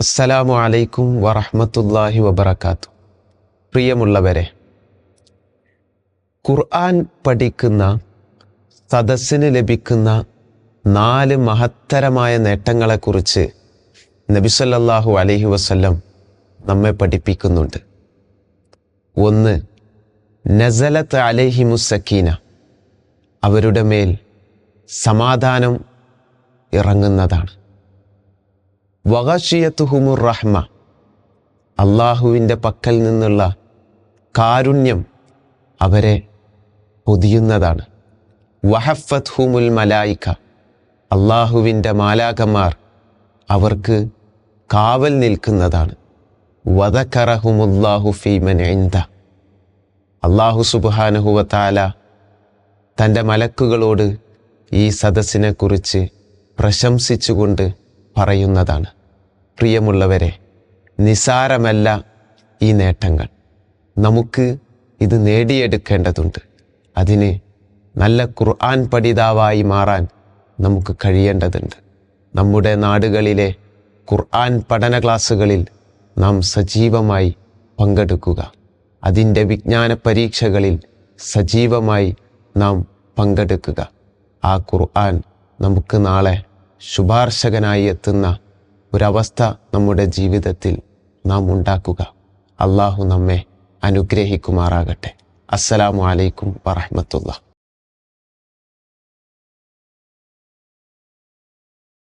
അസ്സലാമു അലൈക്കും വറഹമത്തല്ലാഹി വബർക്കാത്തു പ്രിയമുള്ളവരെ ഖുർആൻ പഠിക്കുന്ന സദസ്സിന് ലഭിക്കുന്ന നാല് മഹത്തരമായ നേട്ടങ്ങളെക്കുറിച്ച് നബിസല്ലാഹു അലഹി വസ്ല്ലം നമ്മെ പഠിപ്പിക്കുന്നുണ്ട്. ഒന്ന് നസലത്ത് അലൈഹിമുസക്കീന അവരുടെ മേൽ സമാധാനം ഇറങ്ങുന്നതാണ്. വകഷിയത്തുഹുമുർ റഹ്മ. അള്ളാഹുവിന്റെ പക്കൽ നിന്നുള്ള കാരുണ്യം അവരെ പൊതിയുന്നതാണ്. വഹഫത്ത് ഹുമുൽ മലായിക്ക അള്ളാഹുവിന്റെ മാലാകന്മാർ അവർക്ക് കാവൽ നിൽക്കുന്നതാണ്. വദക്കറഹുമുല്ലാഹു ഫീമൻ എന്ത അള്ളാഹു സുബാനുഹുവത്താല തന്റെ മലക്കുകളോട് ഈ സദസ്സിനെക്കുറിച്ച് പ്രശംസിച്ചുകൊണ്ട് പറയുന്നതാണ്. പ്രിയമുള്ളവരെ നിസാരമല്ല ഈ നേട്ടങ്ങൾ. നമുക്ക് ഇത് നേടിയെടുക്കേണ്ടതുണ്ട്. അതിന് നല്ല ഖുർആൻ പഠിതാവായി മാറാൻ നമുക്ക് കഴിയേണ്ടതുണ്ട്. നമ്മുടെ നാടുകളിലെ ഖുർആൻ പഠന ക്ലാസ്സുകളിൽ നാം സജീവമായി പങ്കെടുക്കുക. അതിന്റെ വിജ്ഞാന പരീക്ഷകളിൽ സജീവമായി നാം പങ്കെടുക്കുക. ആ ഖുർആൻ നമുക്ക് നാളെ ശുപാർശകനായി എത്തുന്ന ഒരവസ്ഥ നമ്മുടെ ജീവിതത്തിൽ നാം ഉണ്ടാക്കുക. അള്ളാഹു നമ്മെ അനുഗ്രഹിക്കുമാറാകട്ടെ. അസ്സലാമു അലൈക്കും വറഹ്മത്തുള്ളാഹി.